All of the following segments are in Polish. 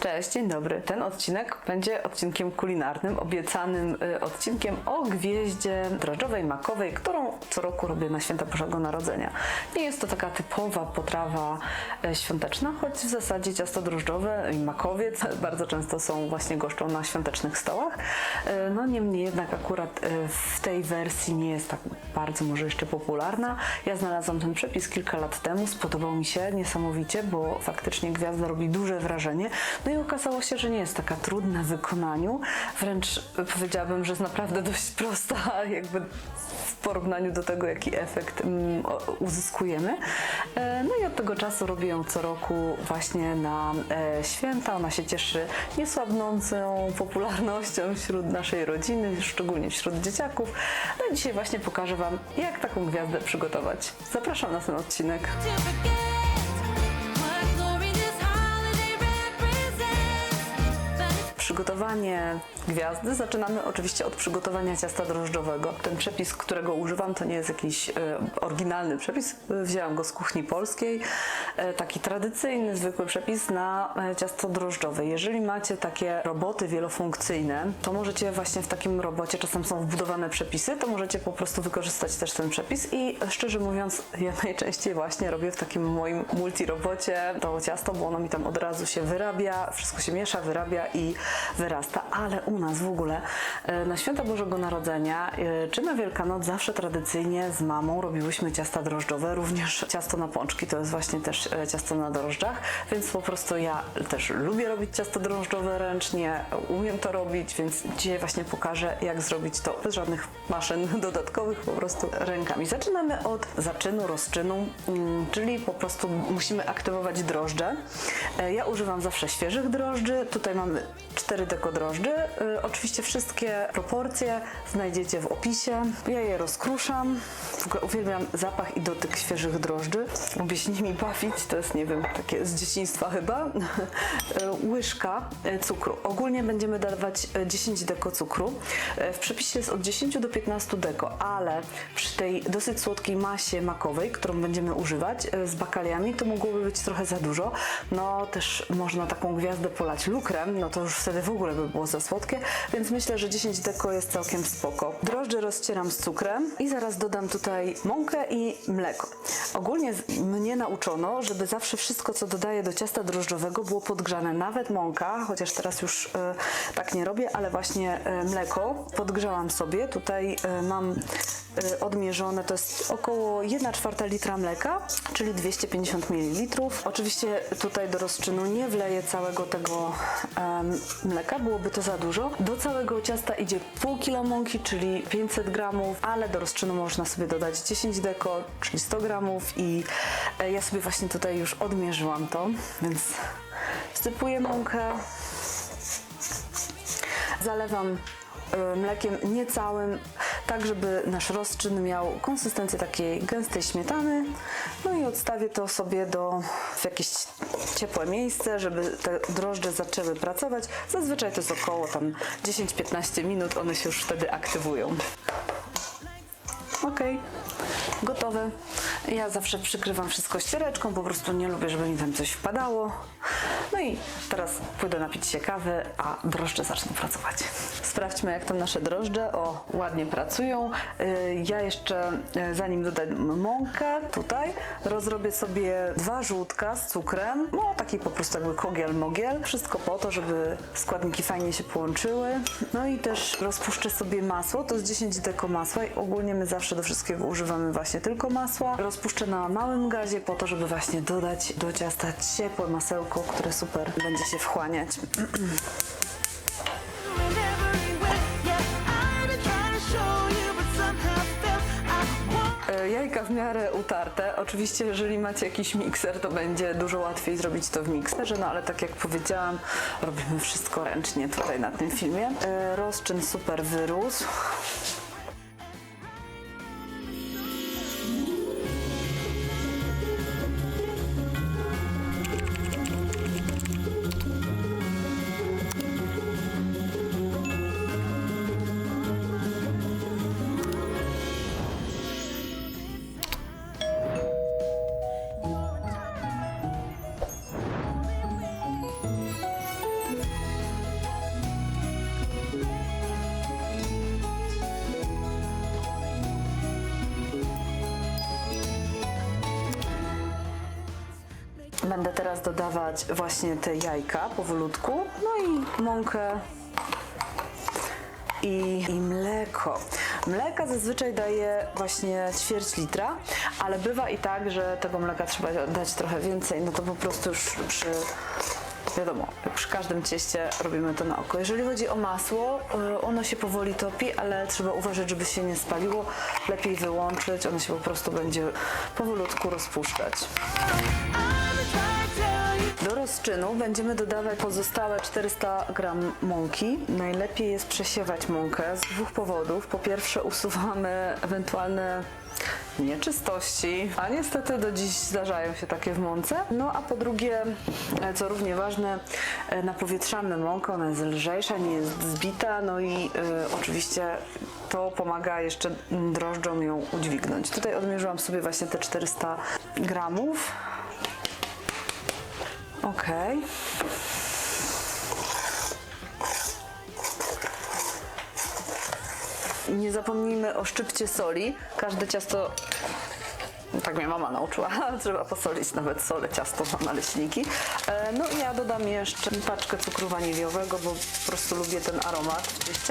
Cześć, dzień dobry. Ten odcinek będzie odcinkiem kulinarnym, obiecanym y, odcinkiem o gwieździe drożdżowej makowej, którą co roku robię na święta Bożego Narodzenia. Nie jest to taka typowa potrawa e, świąteczna, choć w zasadzie ciasto drożdżowe i makowiec bardzo często są właśnie goszczą na świątecznych stołach. E, No niemniej jednak akurat w tej wersji nie jest tak bardzo może jeszcze popularna. Ja znalazłam ten przepis kilka lat temu, spodobał mi się niesamowicie, bo faktycznie gwiazda robi duże wrażenie. No i okazało się, że nie jest taka trudna w wykonaniu, wręcz powiedziałabym, że jest naprawdę dość prosta, jakby w porównaniu do tego, jaki efekt mm, uzyskujemy. E, No i od tego czasu robię ją co roku właśnie na e, święta. Ona się cieszy niesłabnącą popularnością wśród naszej rodziny, szczególnie wśród dzieciaków. No i dzisiaj właśnie pokażę Wam, jak taką gwiazdę przygotować. Zapraszam na ten odcinek. Przygotowanie gwiazdy zaczynamy oczywiście od przygotowania ciasta drożdżowego. Ten przepis, którego używam, to nie jest jakiś e, oryginalny przepis. Wzięłam go z kuchni polskiej. E, taki tradycyjny, zwykły przepis na e, ciasto drożdżowe. Jeżeli macie takie roboty wielofunkcyjne, to możecie właśnie w takim robocie, czasem są wbudowane przepisy, to możecie po prostu wykorzystać też ten przepis i szczerze mówiąc, ja najczęściej właśnie robię w takim moim multirobocie to ciasto, bo ono mi tam od razu się wyrabia, wszystko się miesza, wyrabia i wyrasta, ale u nas w ogóle e, na święta Bożego Narodzenia e, czy na Wielkanoc zawsze tradycyjnie z mamą robiłyśmy ciasta drożdżowe, również ciasto na pączki, to jest właśnie też e, ciasto na drożdżach, więc po prostu ja też lubię robić ciasto drożdżowe ręcznie, umiem to robić, więc dzisiaj właśnie pokażę jak zrobić to bez żadnych maszyn dodatkowych, po prostu rękami. Zaczynamy od zaczynu, rozczynu, mm, czyli po prostu musimy aktywować drożdże. Ja używam zawsze świeżych drożdży, tutaj mamy 4 deko drożdży. E, Oczywiście wszystkie proporcje znajdziecie w opisie. Ja je rozkruszam. W ogóle uwielbiam zapach i dotyk świeżych drożdży. Lubię się nimi bawić, to jest nie wiem, takie z dzieciństwa chyba. E, Łyżka e, cukru. Ogólnie będziemy dawać e, 10 deko cukru. W przepisie jest od 10 do 15 deko, ale przy tej dosyć słodkiej masie makowej, którą będziemy używać z bakaliami, to mogłoby być trochę za dużo. No też można taką gwiazdę polać lukrem, no to już wtedy w ogóle by było za słodkie, więc myślę, że 10 deko jest całkiem spoko. Drożdże rozcieram z cukrem i zaraz dodam tutaj mąkę i mleko. Ogólnie mnie nauczono, żeby zawsze wszystko, co dodaję do ciasta drożdżowego było podgrzane, nawet mąka, chociaż teraz już e, tak nie robię, ale właśnie e, mleko podgrzałam sobie. Tutaj e, mam odmierzone, to jest około 1 czwarta litra mleka, czyli 250 ml. Oczywiście tutaj do rozczynu nie wleję całego tego mleka, byłoby to za dużo. Do całego ciasta idzie pół kilo mąki, czyli 500 gramów, ale do rozczynu można sobie dodać 10 deko, czyli 100 gramów i e, ja sobie właśnie tutaj już odmierzyłam to, więc wsypuję mąkę, Zalewam e, mlekiem niecałym, tak żeby nasz rozczyn miał konsystencję takiej gęstej śmietany. No i odstawię to sobie do, w jakieś ciepłe miejsce, żeby te drożdże zaczęły pracować. Zazwyczaj to jest około tam 10-15 minut, one się już wtedy aktywują. Ok, gotowe. Ja zawsze przykrywam wszystko ściereczką, po prostu nie lubię, żeby mi tam coś wpadało. No i teraz pójdę napić się kawy, a drożdże zaczną pracować. Sprawdźmy, jak tam nasze drożdże. O, ładnie pracują. Y, Ja jeszcze, y, zanim dodam mąkę, tutaj rozrobię sobie dwa żółtka z cukrem. No, taki po prostu jakby kogiel mogiel. Wszystko po to, żeby składniki fajnie się połączyły. No i też rozpuszczę sobie masło. To jest 10 deko masła i ogólnie my zawsze do wszystkiego używamy właśnie tylko masła. Rozpuszczę na małym gazie po to, żeby właśnie dodać do ciasta ciepłe masełko, które super będzie się wchłaniać. Jajka w miarę utarte. Oczywiście, jeżeli macie jakiś mikser, to będzie dużo łatwiej zrobić to w mikserze, no ale tak jak powiedziałam, robimy wszystko ręcznie tutaj na tym filmie. E, Rozczyn super wyrósł. Będę teraz dodawać właśnie te jajka powolutku, no i mąkę i, i mleko. Mleka zazwyczaj daję właśnie ćwierć litra, ale bywa i tak, że tego mleka trzeba dać trochę więcej, no to po prostu już przy wiadomo, przy każdym cieście robimy to na oko. Jeżeli chodzi o masło, y, ono się powoli topi, ale trzeba uważać, żeby się nie spaliło. Lepiej wyłączyć, ono się po prostu będzie powolutku rozpuszczać. Do rozczynu będziemy dodawać pozostałe 400 gram mąki. Najlepiej jest przesiewać mąkę z dwóch powodów. Po pierwsze usuwamy ewentualne nieczystości, a niestety do dziś zdarzają się takie w mące. No a po drugie, co równie ważne, e, napowietrzamy mąkę, ona jest lżejsza, nie jest zbita, no i e, oczywiście to pomaga jeszcze drożdżom ją udźwignąć. Tutaj odmierzyłam sobie właśnie te 400 gramów. Okej. Nie zapomnijmy o szczypcie soli. Każde ciasto, tak mnie mama nauczyła, trzeba posolić nawet solę ciasto na naleśniki. E, No i ja dodam jeszcze paczkę cukru waniliowego, bo po prostu lubię ten aromat w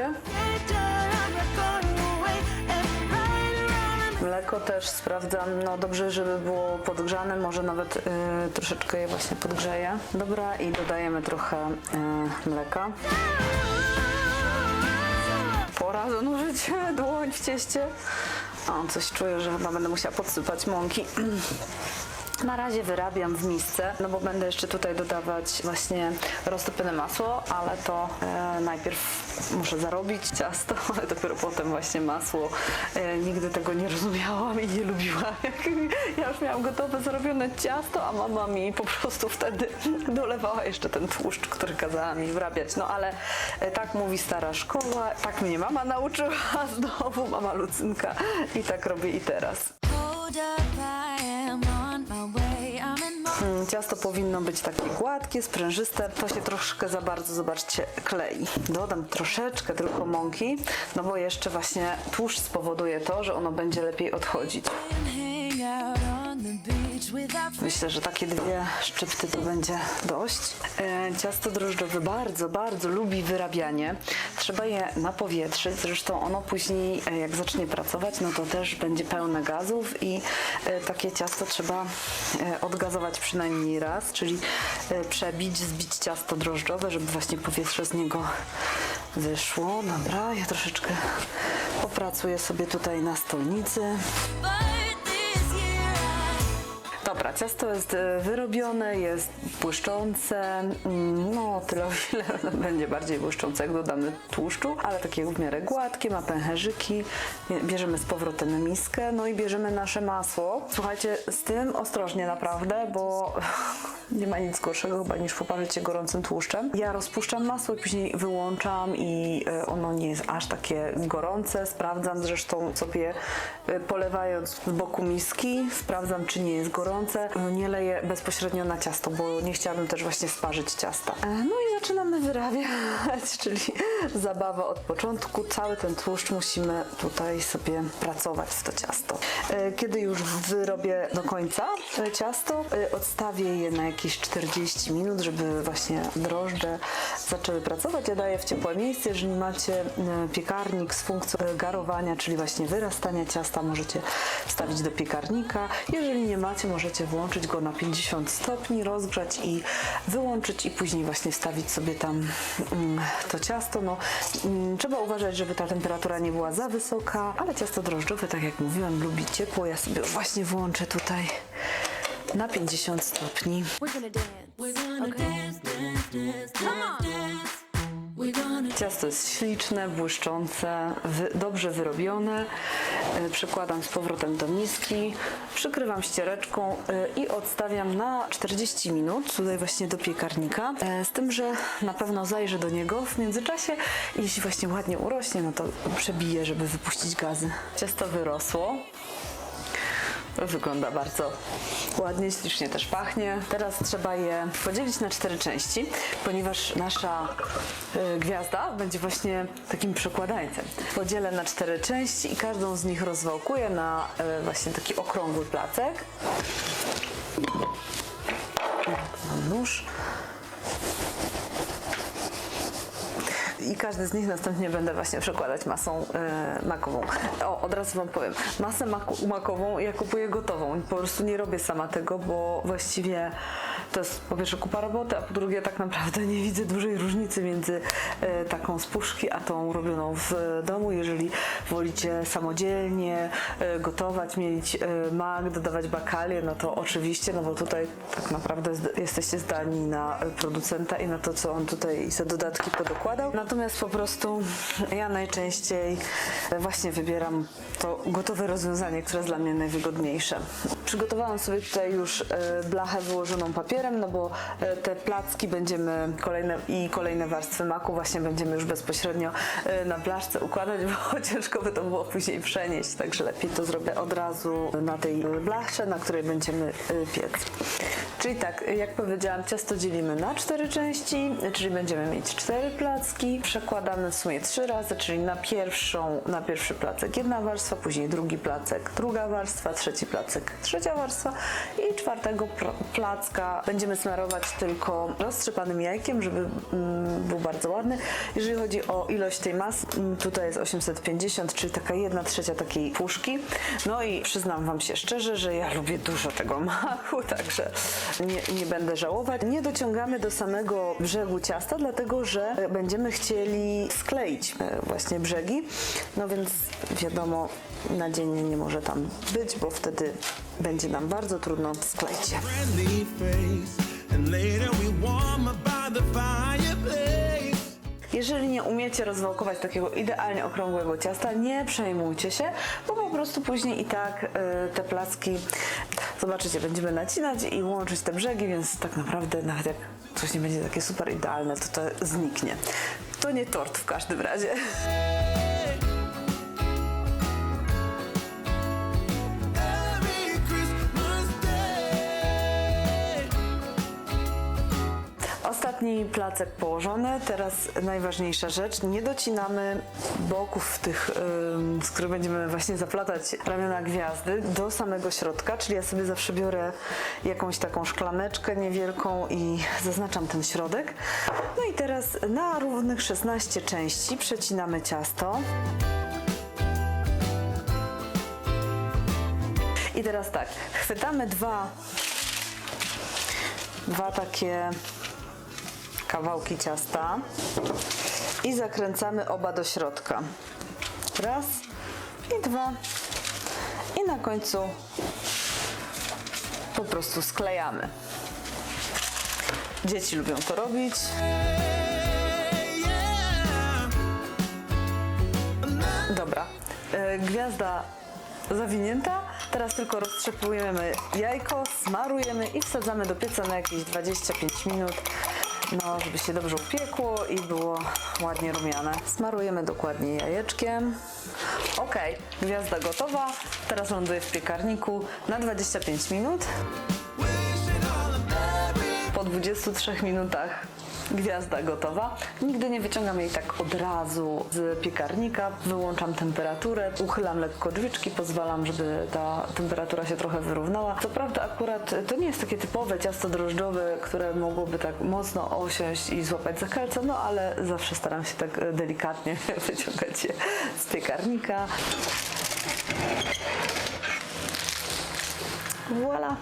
Mleko też sprawdzam, no dobrze, żeby było podgrzane, może nawet y, troszeczkę je właśnie podgrzeję. Dobra i dodajemy trochę y, mleka. Pora zanurzyć dłoń w cieście. O, coś czuję, że chyba będę musiała podsypać mąki. Na razie wyrabiam w misce, no bo będę jeszcze tutaj dodawać właśnie roztopione masło, ale to e, najpierw muszę zarobić ciasto, ale dopiero potem właśnie masło. E, nigdy tego nie rozumiałam i nie lubiłam. Ja już miałam gotowe zrobione ciasto, a mama mi po prostu wtedy dolewała jeszcze ten tłuszcz, który kazała mi wrabiać. No ale e, tak mówi stara szkoła, tak mnie mama nauczyła znowu, mama Lucynka i tak robię i teraz. Hold up, Ciasto powinno być takie gładkie, sprężyste. To się troszkę za bardzo, zobaczcie, klei. Dodam troszeczkę tylko mąki, no bo jeszcze właśnie tłuszcz spowoduje to, że ono będzie lepiej odchodzić. Myślę, że takie dwie szczypty to będzie dość. E, ciasto drożdżowe bardzo, bardzo lubi wyrabianie. Trzeba je napowietrzyć, zresztą ono później e, jak zacznie pracować, no to też będzie pełne gazów i e, takie ciasto trzeba odgazować przynajmniej raz, czyli przebić, zbić ciasto drożdżowe, żeby właśnie powietrze z niego wyszło. Dobra, ja troszeczkę popracuję sobie tutaj na stolnicy. Ciasto jest e, wyrobione, jest błyszczące, mm, no tyle o ile będzie bardziej błyszczące, jak dodamy tłuszczu, ale takie w miarę gładkie, ma pęcherzyki. Bie- Bierzemy z powrotem miskę, no i bierzemy nasze masło. Słuchajcie, z tym ostrożnie naprawdę, bo nie ma nic gorszego chyba niż poparzyć się gorącym tłuszczem. Ja rozpuszczam masło i później wyłączam i e, ono nie jest aż takie gorące. Sprawdzam zresztą sobie polewając z boku miski, sprawdzam czy nie jest gorące. E, Nie leję bezpośrednio na ciasto, bo nie chciałabym też właśnie sparzyć ciasta. E, No i zaczynamy wyrabiać, czyli zabawa od początku. Cały ten tłuszcz musimy tutaj sobie pracować w to ciasto. Kiedy już wyrobię do końca ciasto, odstawię je na jakieś 40 minut, żeby właśnie drożdże zaczęły pracować. Ja daję w ciepłe miejsce. Jeżeli macie e, piekarnik z funkcją garowania, czyli właśnie wyrastania ciasta, możecie wstawić do piekarnika. Jeżeli nie macie, możecie włączyć go na 50 stopni, rozgrzać i wyłączyć i później właśnie wstawić sobie tam mm, to ciasto. No, mm, trzeba uważać, żeby ta temperatura nie była za wysoka, ale ciasto drożdżowe, tak jak mówiłam, lubi ciepło. Ja sobie właśnie włączę tutaj na 50 stopni. Ciasto jest śliczne, błyszczące, wy, dobrze wyrobione. E, Przykładam z powrotem do miski, przykrywam ściereczką e, i odstawiam na 40 minut tutaj właśnie do piekarnika. E, Z tym, że na pewno zajrzę do niego w międzyczasie. Jeśli właśnie ładnie urośnie, no to przebiję, żeby wypuścić gazy. Ciasto wyrosło. Wygląda bardzo ładnie, ślicznie też pachnie. Teraz trzeba je podzielić na cztery części, ponieważ nasza y, gwiazda będzie właśnie takim przekładańcem. Podzielę na cztery części i każdą z nich rozwałkuję na y, właśnie taki okrągły placek. nóż. I każdy z nich następnie będę właśnie przekładać masą e, makową. O, od razu Wam powiem, masę maku- makową ja kupuję gotową. Po prostu nie robię sama tego, bo właściwie to jest po pierwsze kupa roboty, a po drugie tak naprawdę nie widzę dużej różnicy między e, taką z puszki, a tą robioną w domu. Jeżeli wolicie samodzielnie e, gotować, mieć e, mak, dodawać bakalie, no to oczywiście, no bo tutaj tak naprawdę jesteście zdani na e, producenta i na to, co on tutaj za dodatki podokładał. Natomiast po prostu ja najczęściej e, właśnie wybieram to gotowe rozwiązanie, które jest dla mnie najwygodniejsze. Przygotowałam sobie tutaj już e, blachę wyłożoną papierem, no bo e, te placki będziemy kolejne i kolejne warstwy maku właśnie będziemy już bezpośrednio e, na blaszce układać, bo ciężko by to było później przenieść, także lepiej to zrobię od razu na tej blasze, na której będziemy e, piec. Czyli tak, jak powiedziałam, ciasto dzielimy na cztery części, czyli będziemy mieć cztery placki. Przekładamy w sumie trzy razy, czyli na pierwszą, na pierwszy placek jedna warstwa, później drugi placek, druga warstwa, trzeci placek, trzecia warstwa i czwartego placka będziemy smarować tylko roztrzepanym jajkiem, żeby mm, był bardzo ładny. Jeżeli chodzi o ilość tej masy, mm, tutaj jest 850, czyli taka jedna trzecia takiej puszki. No i przyznam Wam się szczerze, że ja lubię dużo tego maku, także nie, nie będę żałować. Nie dociągamy do samego brzegu ciasta, dlatego że będziemy chcieli skleić e, właśnie brzegi. No więc wiadomo, nadzienie nie może tam być, bo wtedy będzie nam bardzo trudno the fireplace. Jeżeli nie umiecie rozwałkować takiego idealnie okrągłego ciasta, nie przejmujcie się, bo po prostu później i tak y, te placki, zobaczycie, będziemy nacinać i łączyć te brzegi, więc tak naprawdę nawet jak coś nie będzie takie super idealne, to to zniknie. To nie tort w każdym razie. Ostatni placek położony, teraz najważniejsza rzecz. Nie docinamy boków tych, z których będziemy właśnie zaplatać ramiona gwiazdy do samego środka, czyli ja sobie zawsze biorę jakąś taką szklaneczkę niewielką i zaznaczam ten środek. No i teraz na równych 16 części przecinamy ciasto. I teraz tak, chwytamy dwa, dwa takie kawałki ciasta i zakręcamy oba do środka. Raz i dwa. I na końcu po prostu sklejamy. Dzieci lubią to robić. Dobra, e, gwiazda zawinięta. Teraz tylko roztrzepujemy jajko, smarujemy i wsadzamy do pieca na jakieś 25 minut. No, żeby się dobrze upiekło i było ładnie rumiane. Smarujemy dokładnie jajeczkiem. Ok, gwiazda gotowa. Teraz ląduje w piekarniku na 25 minut. Po 23 minutach gwiazda gotowa. Nigdy nie wyciągam jej tak od razu z piekarnika. Wyłączam temperaturę, uchylam lekko drzwiczki, pozwalam, żeby ta temperatura się trochę wyrównała. Co prawda akurat to nie jest takie typowe ciasto drożdżowe, które mogłoby tak mocno osiąść i złapać za kalce, no ale zawsze staram się tak e, delikatnie wyciągać je z piekarnika. Voila!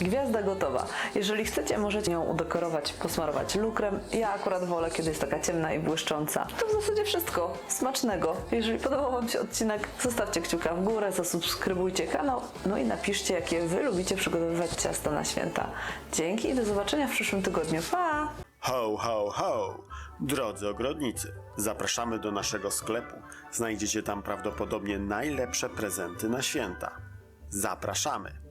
Gwiazda gotowa. Jeżeli chcecie, możecie ją udekorować, posmarować lukrem. Ja akurat wolę, kiedy jest taka ciemna i błyszcząca. To w zasadzie wszystko. Smacznego. Jeżeli podobał Wam się odcinek, zostawcie kciuka w górę, zasubskrybujcie kanał, no i napiszcie, jakie Wy lubicie przygotowywać ciasta na święta. Dzięki i do zobaczenia w przyszłym tygodniu. Pa! Ho, ho, ho! Drodzy ogrodnicy, zapraszamy do naszego sklepu. Znajdziecie tam prawdopodobnie najlepsze prezenty na święta. Zapraszamy!